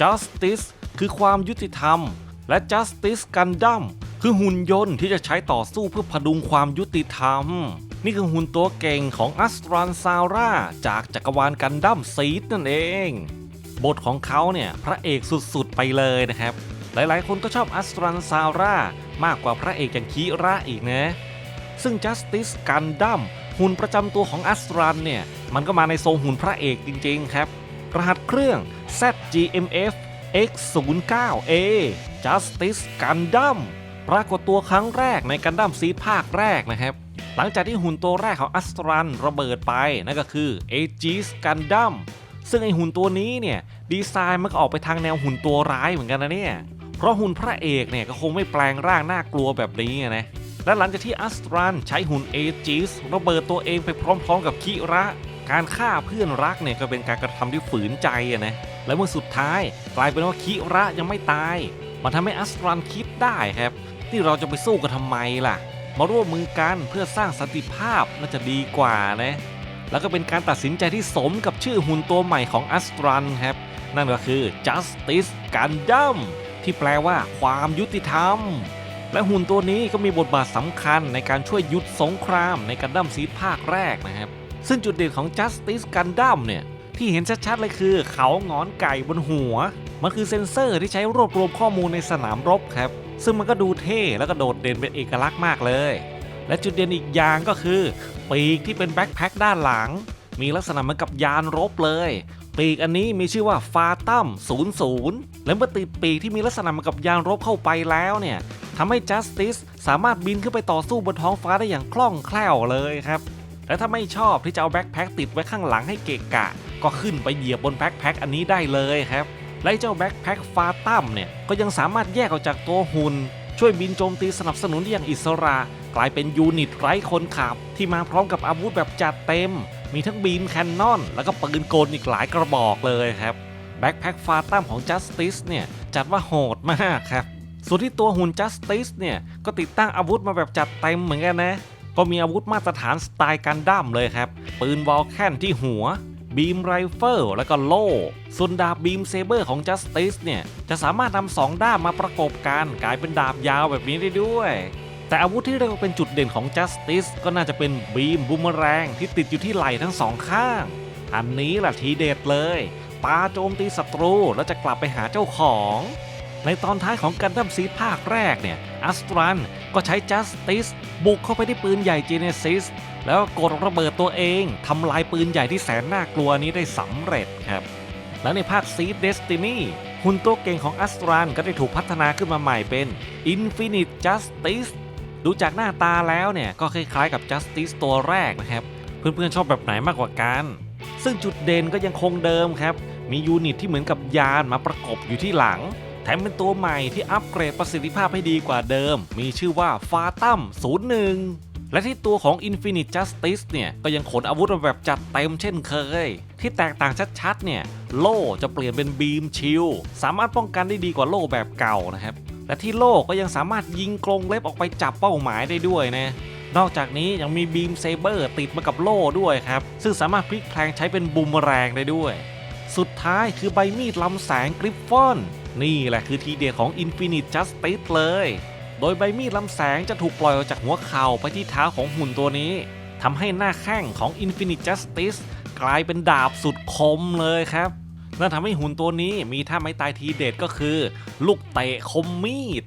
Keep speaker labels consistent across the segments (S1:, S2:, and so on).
S1: Justice คือความยุติธรรม และ Justice Gundam คือหุ่นยนต์ที่จะใช้ต่อสู้เพื่อพดุงความยุติธรรม นี่คือหุ่นตัวเก่งของอัสตรันซาร่าจากจักรวาลกันดั้มซีดนั่นเอง บทของเขาเนี่ยพระเอกสุดๆไปเลยนะครับ หลายๆ คนก็ชอบอัสตรันซาร่ามากกว่าพระเอกอย่างคิระอีกนะ ซึ่ง Justice Gundam หุ่นประจำตัวของอัสตรันเนี่ย มันก็มาในทรงหุ่นพระเอกจริงๆครับ รหัสเครื่อง ZGMF X09A Justice Gundam ปรากฏตัวครั้งแรกในกันดั้มซีภาคแรกนะครับ หลังจากที่หุ่นตัวแรกของอัสตรันระเบิดไป นั่นก็คือ Aegis Gundam ซึ่งไอหุ่นตัวนี้เนี่ย ดีไซน์มันก็ออกไปทางแนวหุ่นตัวร้ายเหมือนกันนะเนี่ย เพราะหุ่นพระเอกเนี่ยก็คงไม่แปลงร่างน่ากลัวแบบนี้นะ และหลังจากที่อัสตรันใช้หุ่นเอจิสระเบิดตัวเองไปพร้อมๆ กับคิระ การฆ่าเพื่อนรักเนี่ยก็เป็นการกระทำที่ฝืนใจนะ และเมื่อสุดท้ายกลายเป็นว่าคิระยังไม่ตาย มันทำให้อัสตรันคิดได้ครับ ที่เราจะไปสู้กันทำไมล่ะ มาร่วมมือกันเพื่อสร้างสันติภาพน่าจะดีกว่านะแล้วก็เป็นการตัดสินใจที่สมกับชื่อหุ่นตัวใหม่ของอัสตรันครับ นั่นก็คือ Justice Gundam ที่แปลว่าความยุติธรรม และหุ่นตัวนี้ก็มีบทบาทสำคัญในการช่วยยุดสงครามในกันดั้มซีดภาคแรกนะครับ ซึ่งจุดเด่นของ Justice Gundam เนี่ย ที่เห็นชัดๆเลยคือ เขางอนไก่บนหัว มันคือเซ็นเซอร์ที่ใช้รวบรวมข้อมูลในสนามรบครับ ซึ่งมันก็ดูเท่แล้วก็โดดเด่นเป็นเอกลักษณ์มากเลย และจุดเด่นอีกอย่างก็คือ ปีกที่เป็นแบ็คแพคด้านหลัง มีลักษณะเหมือนกับยานรบเลยปีกอันนี้มีชื่อว่าฟาตัม00 และเมื่อติดปีกที่มีลักษณะเหมือนกับยานรบเข้าไปแล้วเนี่ยทำให้ Justice สามารถบินขึ้นไปต่อสู้บนท้องฟ้าได้อย่างคล่องแคล่วเลยครับ และถ้าไม่ชอบที่จะเอาแบ็คแพ็คติดไว้ข้างหลังให้เกะกะ ก็ขึ้นไปเหยียบบนแบ็คแพ็คอันนี้ได้เลยครับ และเจ้าแบ็คแพ็คฟาตัมเนี่ยก็ยังสามารถแยกออกจากตัวหุ่นช่วยบินโจมตีสนับสนุนได้อย่างอิสระ กลายเป็นยูนิตไร้คนขับ ที่มาพร้อมกับอาวุธแบบจัดเต็ม มีทั้งบีมแคนนอน แล้วก็ปืนกลอีกหลายกระบอกเลยครับแบ็คแพ็คฟาตัมของ Justice เนี่ยจัดว่าโหดมากครับ ส่วนที่ตัวหุ่น Justice เนี่ยก็ติดตั้งอาวุธมาแบบจัดเต็มเหมือนกันนะ ก็มีอาวุธมาตรฐานสไตล์กันดั้มเลยครับ ปืนวอลแคนที่หัว บีมไรเฟิลแล้วก็โล่ส่วนดาบบีมเซเบอร์ของ Justice เนี่ย จะสามารถนำสองด้ามมาประกบกันกลายเป็นดาบยาวแบบนี้ได้ด้วย แต่อาวุธที่เรียกว่าเป็นจุดเด่นของ Justice ก็น่าจะเป็นบีมบูมแรงที่ติดอยู่ที่ไหล่ทั้งสองข้าง อันนี้แหละทีเด็ดเลยปาโจมตีศัตรูแล้วจะกลับไปหาเจ้าของ ในตอนท้ายของกันดั้มซีภาคแรกเนี่ยอัสตรันก็ใช้ Justice บุกเข้าไปที่ปืนใหญ่ Genesis แล้วกดระเบิดตัวเองทำลายปืนใหญ่ที่แสนน่ากลัวนี้ได้สำเร็จครับ แล้วในภาค Seed Destiny หุ่นตัวเก่งของอัสตรันก็ได้ถูกพัฒนาขึ้นมาใหม่เป็น Infinite Justice ดูจากหน้าตาแล้วเนี่ย ก็คล้ายๆกับ Justice ตัวแรกนะครับ เพื่อนๆชอบแบบไหนมากกว่ากัน ซึ่งจุดเด่นก็ยังคงเดิมครับ มียูนิตที่เหมือนกับยานมาประกบอยู่ที่หลัง แถมเป็นตัวใหม่ที่อัปเกรดประสิทธิภาพให้ดีกว่าเดิม มีชื่อว่าฟาตัม01 และที่ตัวของ Infinite Justice เนี่ยก็ยังขนอาวุธมาแบบจัดเต็มเช่นเคย ที่แตกต่างชัดๆเนี่ยโล่จะเปลี่ยนเป็นบีมชิลสามารถป้องกันได้ดีกว่าโล่แบบเก่านะครับ และที่โล่ก็ยังสามารถยิงกรงเล็บออกไปจับเป้าหมายได้ด้วยนะนอกจากนี้ยังมีบีมเซเบอร์ติดมากับโล่ด้วยครับ ซึ่งสามารถพลิกแพลงใช้เป็นบูมเมแรงได้ด้วย สุดท้ายคือใบมีดลำแสงกริฟฟอน นี่แหละคือทีเด็ดของ Infinite Justice เลย โดยใบมีดลำแสงจะถูกปล่อยออกจากหัวเข่าไปที่เท้าของหุ่นตัวนี้ทำให้หน้าแข้งของ Infinite Justice กลายเป็นดาบสุดคมเลยครับนั่นทำให้หุ่นตัวนี้มีท่าไม้ตายทีเด็ดก็คือ ลูกเตะคมมีด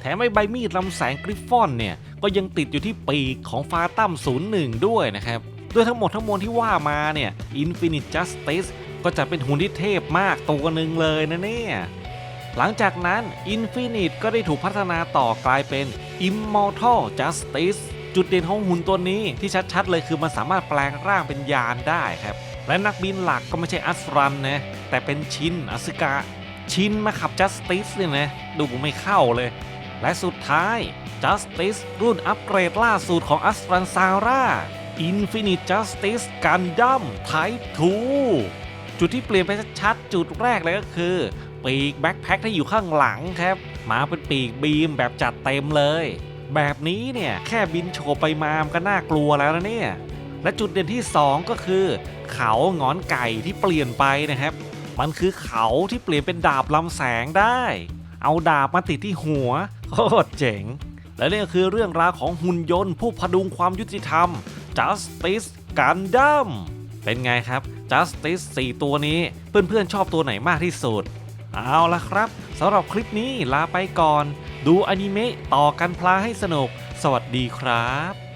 S1: แถมไอ้ใบมีดลำแสงกริฟฟอนเนี่ย ก็ยังติดอยู่ที่ปีกของฟาตัม01 ด้วยนะครับด้วยทั้งหมดทั้งมวลที่ว่ามาเนี่ย Infinite Justice ก็จะเป็นหุ่นที่เทพมากตัวหนึ่งเลยนะเนี่ย หลังจากนั้น Infinite ก็ได้ถูกพัฒนาต่อกลายเป็น Immortal Justice จุดเด่นของหุ่นตัวนี้ที่ชัดๆเลยคือมันสามารถแปลงร่างเป็นยานได้ครับ และนักบินหลักก็ไม่ใช่อัสรันนะแต่เป็นชินอสึกะชินมาขับ Justice เนี่ยนะดูไม่เข้าเลย และสุดท้าย Justice รุ่นอัปเกรดล่าสุดของอัสรันซาร่า Infinite Justice Gundam Type 2 จุดที่เปลี่ยนไปชัดๆจุดแรกเลยก็คือ ปีกแบ็คแพ็คที่อยู่ข้างหลังครับ มาเป็นปีกบีมแบบจัดเต็มเลย แบบนี้เนี่ยแค่บินโฉบไปมามก็น่ากลัวแล้วนะเนี่ย และจุดเด่นที่ 2 ก็คือ เขางอนไก่ที่เปลี่ยนไปนะครับ มันคือเขาที่เปลี่ยนเป็นดาบลำแสงได้ เอาดาบมาติดที่หัวโคตรเจ๋ง และนี่ก็คือเรื่องราวของหุ่นยนต์ ผู้พดุงความยุติธรรม Justice Gundam เป็นไงครับ Justice 4 ตัวนี้เพื่อนๆชอบตัวไหนมากที่สุด เอาละครับสำหรับคลิปนี้ลาไปก่อน ดูอนิเมะต่อกันพลาให้สนุก สวัสดีครับ